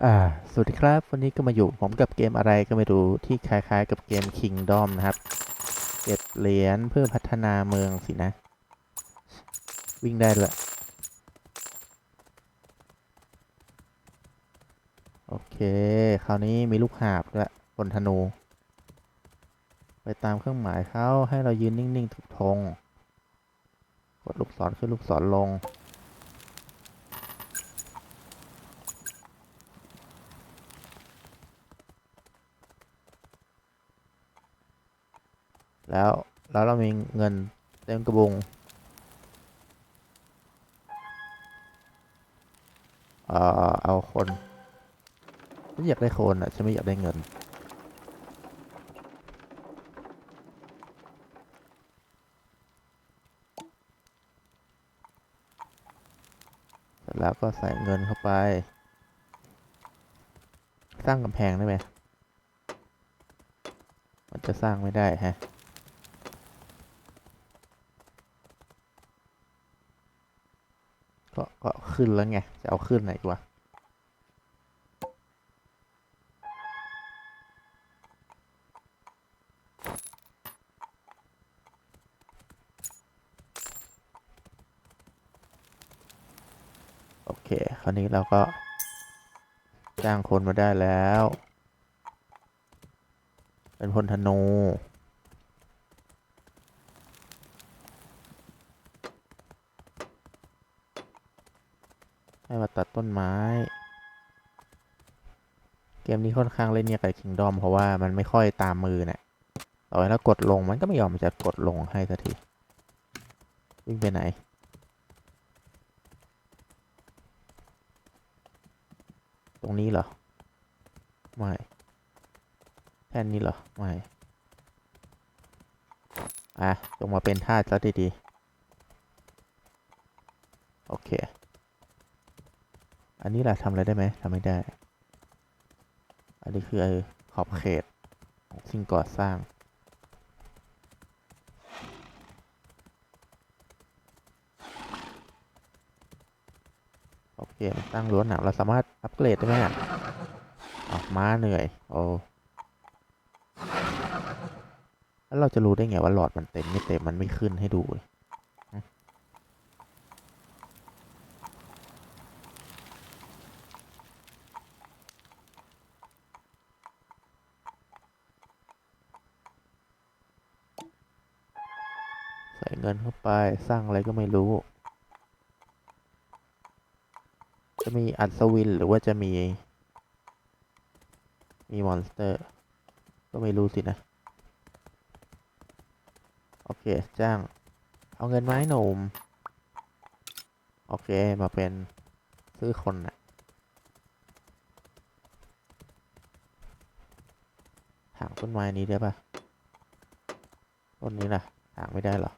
อ่า สวัสดีครับ วันนี้ก็มาอยู่ผมกับเกมอะไรก็ไม่รู้ที่คล้ายๆ กับเกม Kingdom นะครับ เก็บเหรียญเพื่อพัฒนาเมืองสินะ วิ่งได้ด้วยโอเค คราวนี้มีลูกหาบด้วยบนธนู ไปตามเครื่องหมายเขาให้เรายืนนิ่ง ๆ ถูกธงกดลูกศรขึ้นลูกศรลง แล้วแล้วเรามีเงินเต็มกระบุงเอ่อเอาคนฉันอยากได้คนอะฉันไม่อยากได้เงิน แล้วก็ใส่เงินเข้าไป สร้างกำแพงได้ไหมมันจะสร้างไม่ได้ฮะ ก็ก็ ขึ้นแล้วไง จะเอาขึ้นไหนดีวะโอเค คราวนี้เราก็ จ้างคนมาได้แล้ว เป็นพลธนู ให้มา ตัดต้นไม้ เกมนี้ค่อนข้างเล่นเนี่ยกับคิงดอมเพราะว่ามันไม่ค่อยตามมือเนี่ยต่อให้เรากดลงมันก็ไม่ยอมจะกดลงให้สักที วิ่งไปไหน ตรงนี้เหรอ ไม่ แท่นนี้เหรอ ไม่ อะจงมาเป็นท่าซะดีๆ โอเค อันนี้ล่ะทำอะไรได้ไหมทำไม่ได้ อันนี้คือขอบเขตของสิ่งก่อสร้างโอเคมันตั้งรั้วหนามเราสามารถอัปเกรดได้ไหมอะออกม้าเหนื่อยโอ้แล้วเราจะรู้ได้ไงว่าหลอดมันเต็มไม่เต็มมันไม่ขึ้นให้ดูเลย เงินเข้าไปสร้างอะไรก็ไม่รู้ จะมีอัศวินหรือว่าจะมี มีมอนสเตอร์ ก็ไม่รู้สินะ โอเค จ้าง เอาเงินไม้หนุ่ม โอเค มาเป็นซื้อคนนะถางต้นไม้นี้ได้ปะต้นนี้ล่ะถางไม่ได้หรอ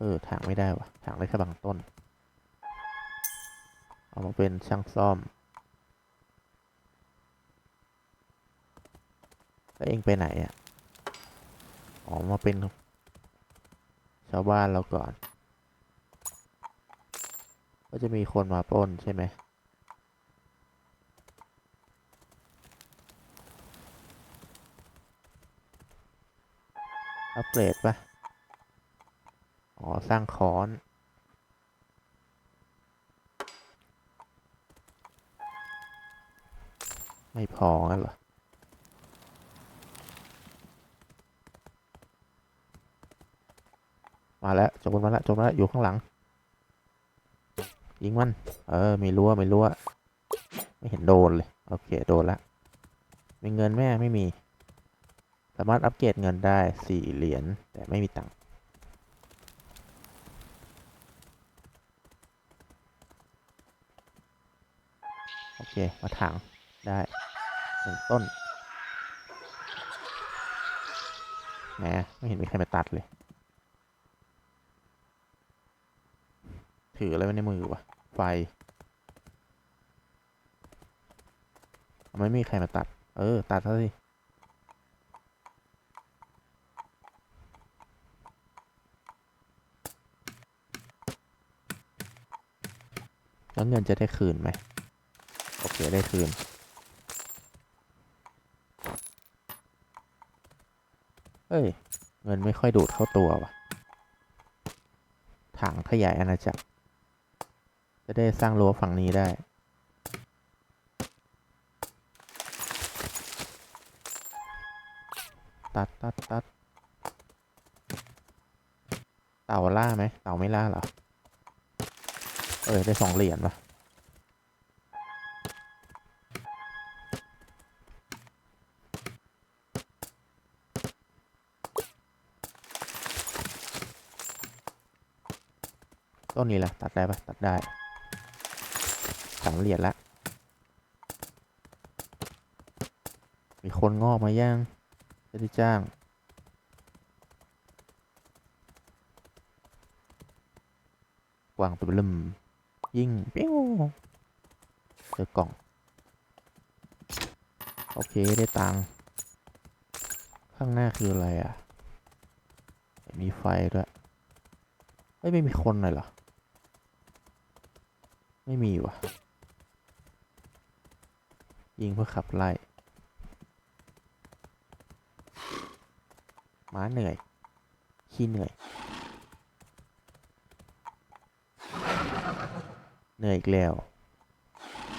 เออ ถางไม่ได้วะถางได้แค่บางต้น เอามาเป็นช่างซ่อม แล้วเองไปไหนอะ อ๋อ มาเป็น ชาวบ้านเราก่อน ก็จะมีคนมาปล้นใช่ไหมอัปเกรดปะ อ๋อ สร้างค้อน ไม่พองั้นเหรอ มาแล้วจบมันมาแล้วจบมาแล้ว อยู่ข้างหลัง ยิงมัน เออ มีรั้วมีรั้วไม่เห็นโดนเลย โอเค โดนละ มีเงินแม่ไม่มี สามารถอัปเกรดเงินได้สี่เหรียญแต่ไม่มีตังค์ เค มาถางได้หนึ่งต้นแหมไม่เห็นมีใครมาตัดเลย ถืออะไรไว้ในมือวะ ไฟ ไม่มีใครมาตัด เออ ตัดซะสิแล้วเงินจะได้คืนไหม โอเค ได้คืนเอ้ย เงินไม่ค่อยดูดเข้าตัวว่ะ ถังขยายอาณาจักร จะได้สร้างรั้วฝั่งนี้ได้ ตัดตัดตัดเต่าล่าไหมเต่าไม่ล่าเหรอ เออได้สองเหรียญว่ะ ต้นนี้แหละตัดได้ปะตัดได้สามเหรียญละมีคนงอกมาย่างจะได้จ้างกวางตัวลึมยิงปิ้วเจอกล่อง โอเค ได้ตังค์ข้างหน้าคืออะไรอะ มีไฟด้วยเอ้ยไม่มีคนเลยเหรอ ไม่มีว่ะยิงเพื่อขับไล่ม้าเหนื่อย ขี้เหนื่อย เหนื่อยอีกแล้ว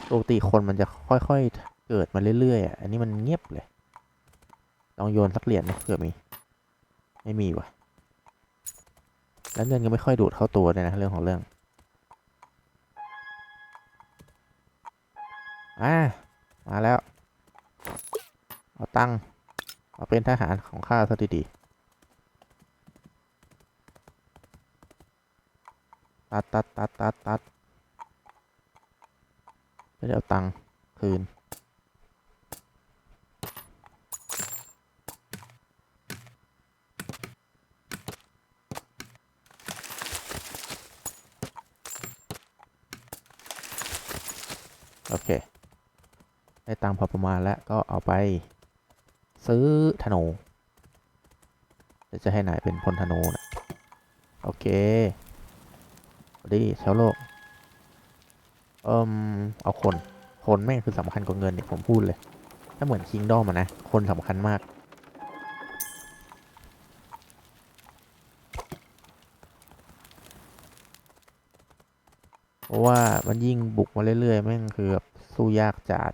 ปกติคนมันจะค่อยๆ เกิดมาเรื่อยๆอะ อันนี้มันเงียบเลย ลองโยนสักเหรียญนะเผื่อมี ไม่มีว่ะแล้วเงินก็ไม่ค่อยดูดเข้าตัวเลยนะเรื่องของเรื่อง อ่ามาแล้ว เอาตังค์มาเป็นทหารของข้าซะดีๆตัดตัดตัดตัดตัดไม่ได้เอาตังค์คืนโอเค ได้ตังค์พอประมาณแล้วก็เอาไป ซื้อธนูจะให้นายเป็นพลธนูนะโอเคสวัสดีชาวโลกเอิมเอาคน คนแม่งคือสำคัญกว่าเงินเนี่ยผมพูดเลย ถ้าเหมือนคิงดอมอะนะ คนสำคัญมาก เพราะว่ามันยิ่งบุกมาเรื่อยๆ แม่งคือแบบสู้ยากจัด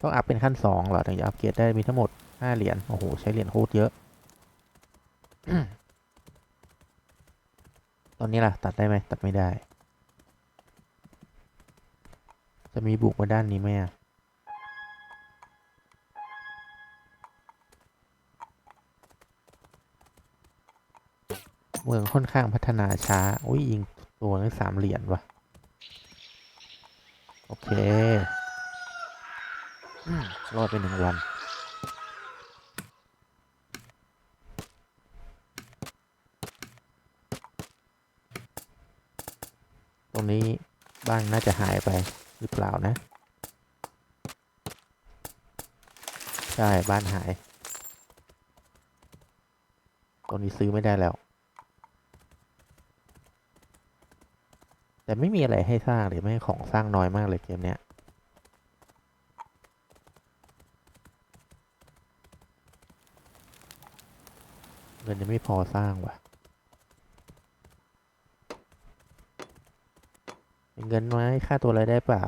ต้องอัพเป็นขั้นสองเหรอถึงจะอัพเกรดได้มีทั้งหมดห้าเหรียญโอ้โหใช้เหรียญโคตรเยอะ ตอนนี้ล่ะ ตัดได้ไหมตัดไม่ได้ จะมีบุกมาด้านนี้ไหมอะเมืองค่อนข้างพัฒนาช้า อุ้ยยิงตัวนึงสามเหรียญว่ะ โอเคอืม รอดไปหนึ่งวัน ตรงนี้บ้านน่าจะหายไปหรือเปล่านะ ใช่ บ้านหายตรงนี้ซื้อไม่ได้แล้ว แต่ไม่มีอะไรให้สร้างเลยไม่ของสร้างน้อยมากเลยเกมเนี้ย ยังไม่พอสร้างว่ะมีเงินไหมค่าตัวอะไรได้เปล่า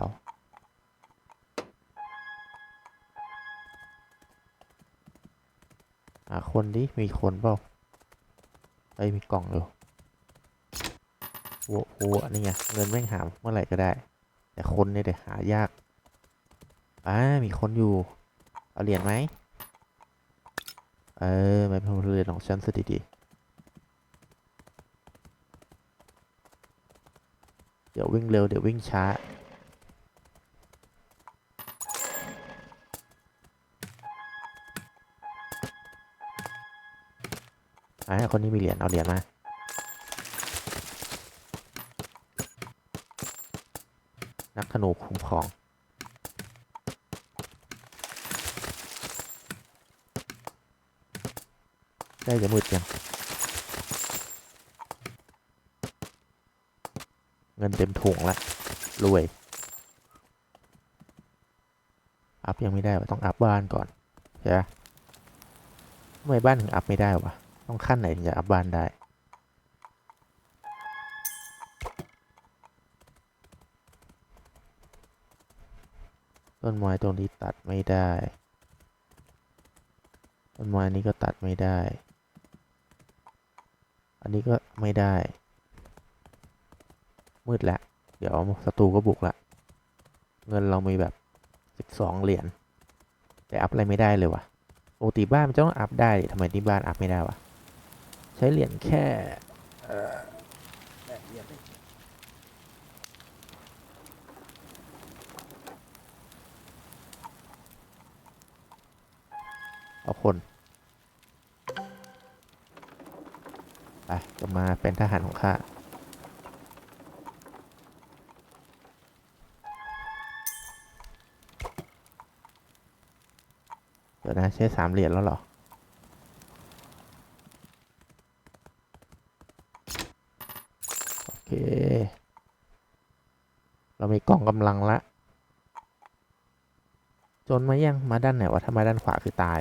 หาคนดิ มีคนเปล่าเอ้ยมีกล่องอยู่โว้โหนี่ไง เงินแม่งหาเมื่อไหร่ก็ได้ แต่คนเนี่ยเดี๋ยวหายากอ่ามีคนอยู่ เอาเหรียญไหม เออไม่เป็นเรือนของฉันสดีๆเดี๋ยววิ่งเร็วเดี๋ยววิ่งช้าไอ่าคนนี้มีเหรียญเอาเหรียญมานักธนูคุ้มครอง ได้จะมืดยังเงินเต็มถุงละรวย อัพยังไม่ได้วะต้องอัพบ้านก่อนใช่ไหมทำไมบ้านถึงอัพไม่ได้วะต้องขั้นไหนถึงจะอัพบ้านได้ต้นไม้ตรงนี้ตัดไม่ได้ ต้นไม้นี้ก็ตัดไม่ได้ อันนี้ก็ไม่ได้ มืดแล้วเดี๋ยวศัตรูก็บุกละเงินเรามีแบบสิบสองเหรียญแต่อัพอะไรไม่ได้เลยวะปกติบ้านมันจะต้องอัพได้ทำไมที่บ้านอัพไม่ได้วะใช้เหรียญแค่เอาคน ไปจะมาเป็นทหารของข้าเดี๋ยวนะใช้สามเหรียญแล้วเหรอ โอเค เรามีกล่องกำลังละ จนมายังมาด้านไหนวะถ้ามาด้านขวาคือตาย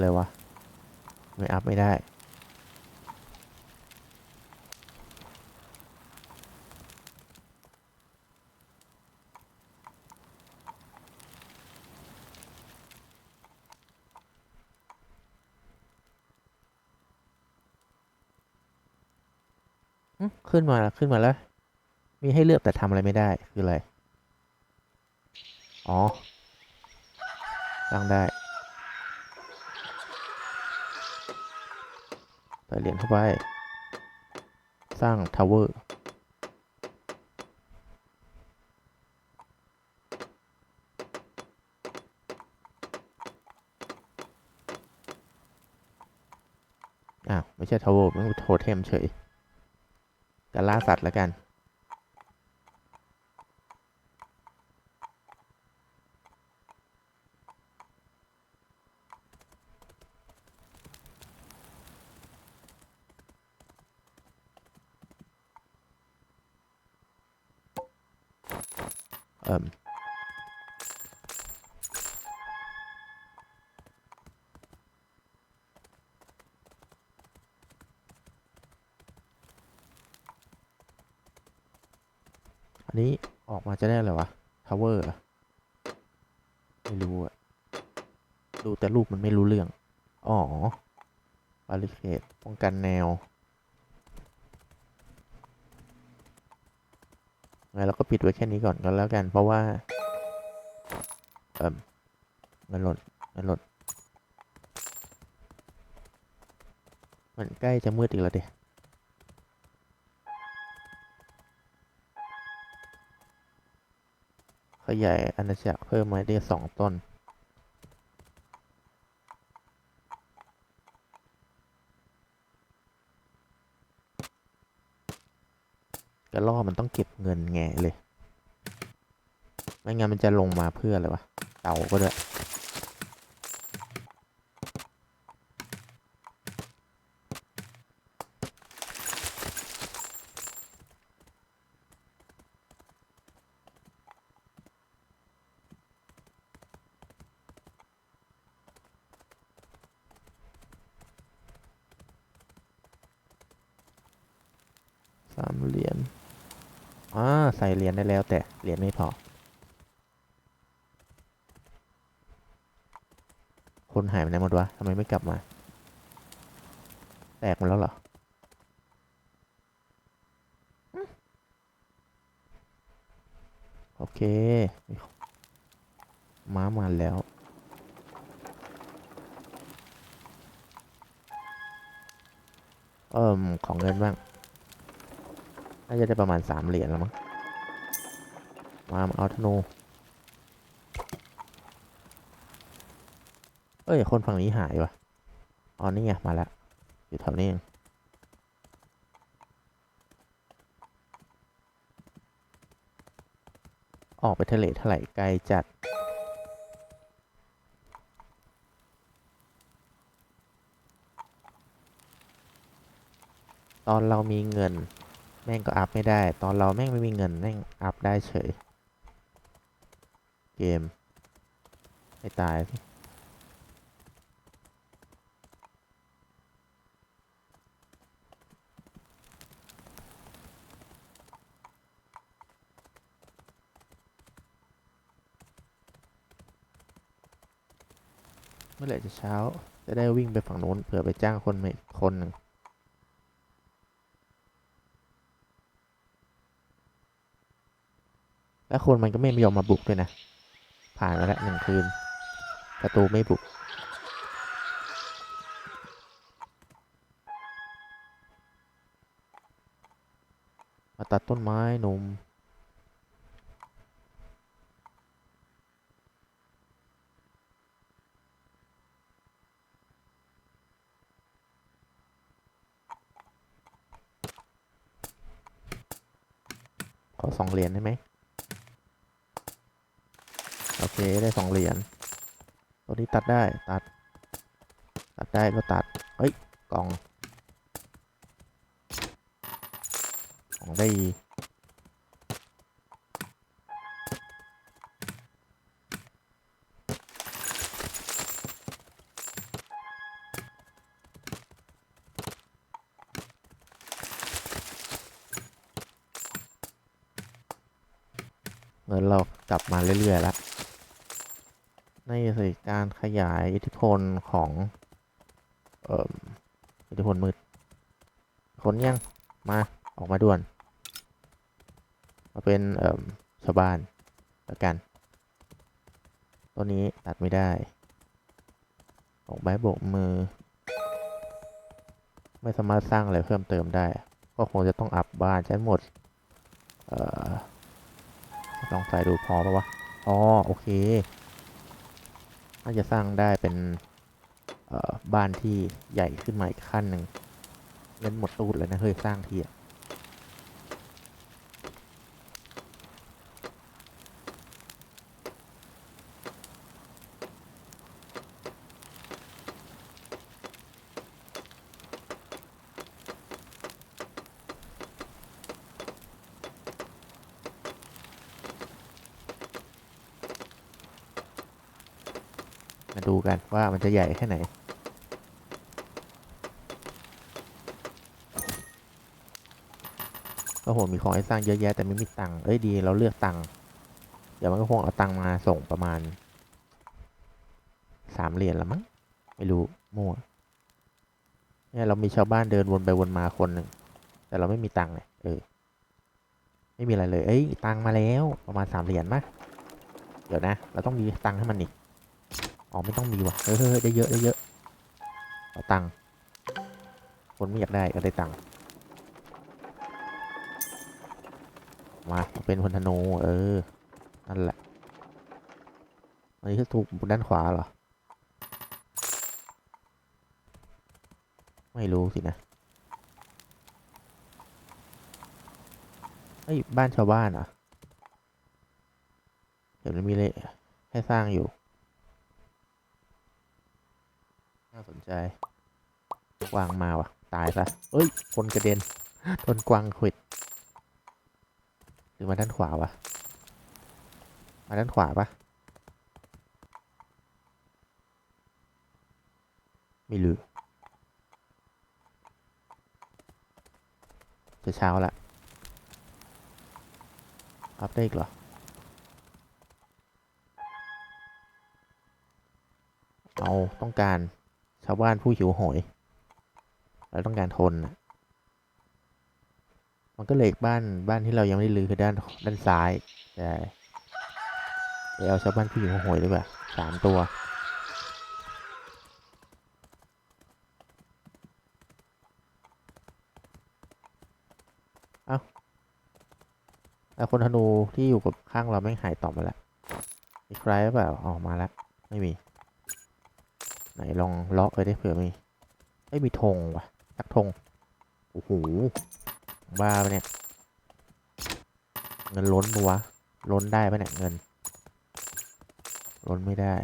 คืออะไรวะ ไม่อัพไม่ได้ขึ้นมาแล้วขึ้นมาแล้ว มีให้เลือกแต่ทำอะไรไม่ได้คืออะไร อ๋อตั้งได้ ใส่เหรียญเข้าไป สร้างทาวเวอร์อ้าว ไม่ใช่ทาวเวอร์มันโทเทมเฉยจะล่าสัตว์แล้วกัน อันนี้ออกมาจะได้อะไรวะ ทาวเวอร์ไม่รู้อะดูแต่รูปมันไม่รู้เรื่อง อ๋อบาริเคดป้องกันแนว ไงเราก็ปิดไว้แค่นี้ก่อนก็แล้วกัน เพราะว่า เอ่มเงินหล่นอันหล่นมันใกล้จะมืดอีกแล้วเดขยายอาณาจักรเพิ่มมาได้สองต้น กระล่อมันต้องเก็บเงินแงเลย ไม่งั้นมันจะลงมาเพื่ออะไรวะ เต่าก็ด้วย สามเหรียญ อ่าใส่ เรียญได้แล้วแต่เรียญไม่พอ คนหายไปไหนหมดวะทำไมไม่กลับมา แตกหมดแล้วเหรอโอเค ม้ามาแล้ว เอิ่ม ของเงินบ้าง น่าจะได้ประมาณสามเหรียญแล้วมั้ง มามเอาธนู เอ้ย คนฝั่งนี้หายวะอ๋อนี่ไง มาแล้ว อยู่แถวนี้เองออกไปทะเลเท่าไหร่ไกลจัด ตอนเรามีเงิน แม่งก็อัพไม่ได้ ตอนเราแม่งไม่มีเงิน แม่งอัพได้เฉย เกม ไม่ตายสิเมื่อไหร่จะเช้า จะได้วิ่งไปฝั่งโน้นเผื่อไปจ้างคนมาอีกคนหนึ่งแล้วคนมันก็ไม่ยอมมาบุกด้วยนะ ผ่านมาแล้วหนึ่งคืน ประตูไม่บุก มาตัดต้นไม้หนุ่มขอสองเหรียญได้ไหม โอเคได้สองเหรียญตัวนี้ตัดได้ตัด ตัดได้ก็ตัด เฮ้ยกล่องกล่องได้อีเงินเรากลับมาเรื่อยๆแล้ว ในสิการขยายอิทธิพลของเอ่ออิทธิพลมืดคนยัง มา ออกมาด่วน มาเป็นเอ่อชาวบ้านแล้วกันตัวนี้ตัดไม่ได้ออกใบโบกมือ ไม่สามารถสร้างอะไรเพิ่มเติมได้ ก็คงจะต้องอัพบ้านใช้หมด เอ่อลองใส่ดูพอปะวะ อ๋อ โอเคาจะสร้างได้เป็นบ้านที่ใหญ่ขึ้นมาอีกขั้นหนึ่งเล่นหมดตูดเลยนะเฮ้ยสร้างทีอะ ดูกันว่ามันจะใหญ่แค่ไหนก็โห มีของให้สร้างเยอะแยะแต่ไม่มีตังค์ เอ้ยดีเราเลือกตังค์ เดี๋ยวมันก็คงเอาตังค์มาส่งประมาณสามเหรียญละมั้ง ไม่รู้ มั่ว เนี่ยเรามีชาวบ้านเดินวนไปวนมาคนหนึ่ง แต่เราไม่มีตังค์เลยเออ ไม่มีอะไรเลย เอ้ย ตังค์มาแล้ว ประมาณสามเหรียญมั้ยเดี๋ยวนะ เราต้องมีตังค์ให้มันนี่ อ๋อไม่ต้องมีว่ะเฮ้ยได้เยอะได้เยอะเอาตังค์คนไม่อยากได้ก็ได้ตังค์มาเป็นพลธนูเออ นั่นแหละ อันนี้คือถูกด้านขวาเหรอ ไม่รู้สินะเฮ้ยบ้านชาวบ้านอะ เดี๋ยวมันมีเลยให้สร้างอยู่ น่าสนใจ กวางมาว่ะ ตายซะเอ้ยคนกระเด็นโดนกวางขวิดหรือมาด้านขวาวะมาด้านขวาปะไม่รู้จะเช้าละอัพได้อีกเหรอเอาต้องการาวบ้านผู้หิวโหยเราต้องการทนนะมันก็เหลยบ้านบ้านที่เรายังไม่ได้ลือคือด้านด้านซ้ายใช่ไปเอาชาวบ้านผู้หิวโหยดีกว่าสามตัวเอาแต่คนธนูที่อยู่กับข้างเราไม่หายต่อมาแล้วมีใครหรือเปล่าออกมาแล้ว ไม่มี ไหนลองเลาะไปได้เผื่อมีเอ้ยมีธงว่ะนักธงโอ้โหบ้าไปเนี่ย เงินล้นปะวะ ล้นได้ปะเนี่ยเงิน ล้นไม่ได้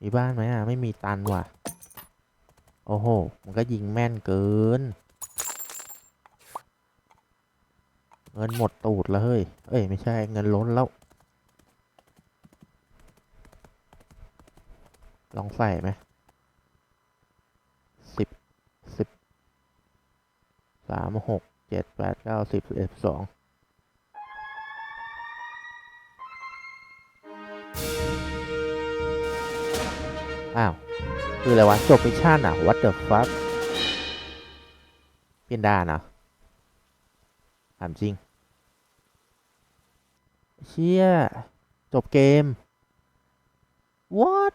มีบ้านไหมอะ ไม่มีตันว่ะ โอ้โห มันก็ยิงแม่นเกิน เงินหมดตูดแล้วเฮ้ย เอ้ย ไม่ใช่ เงินล้นแล้ว ลองใส่ไหมสิบสิบสามหกเจ็ดแปดเก้าสิบสิบเอ็ดสิบสองอ้าว คืออะไรวะ จบมิชชั่นอะ what the fuck เปลี่ยนด่านอะถามจริง เชี่ย จบเกม what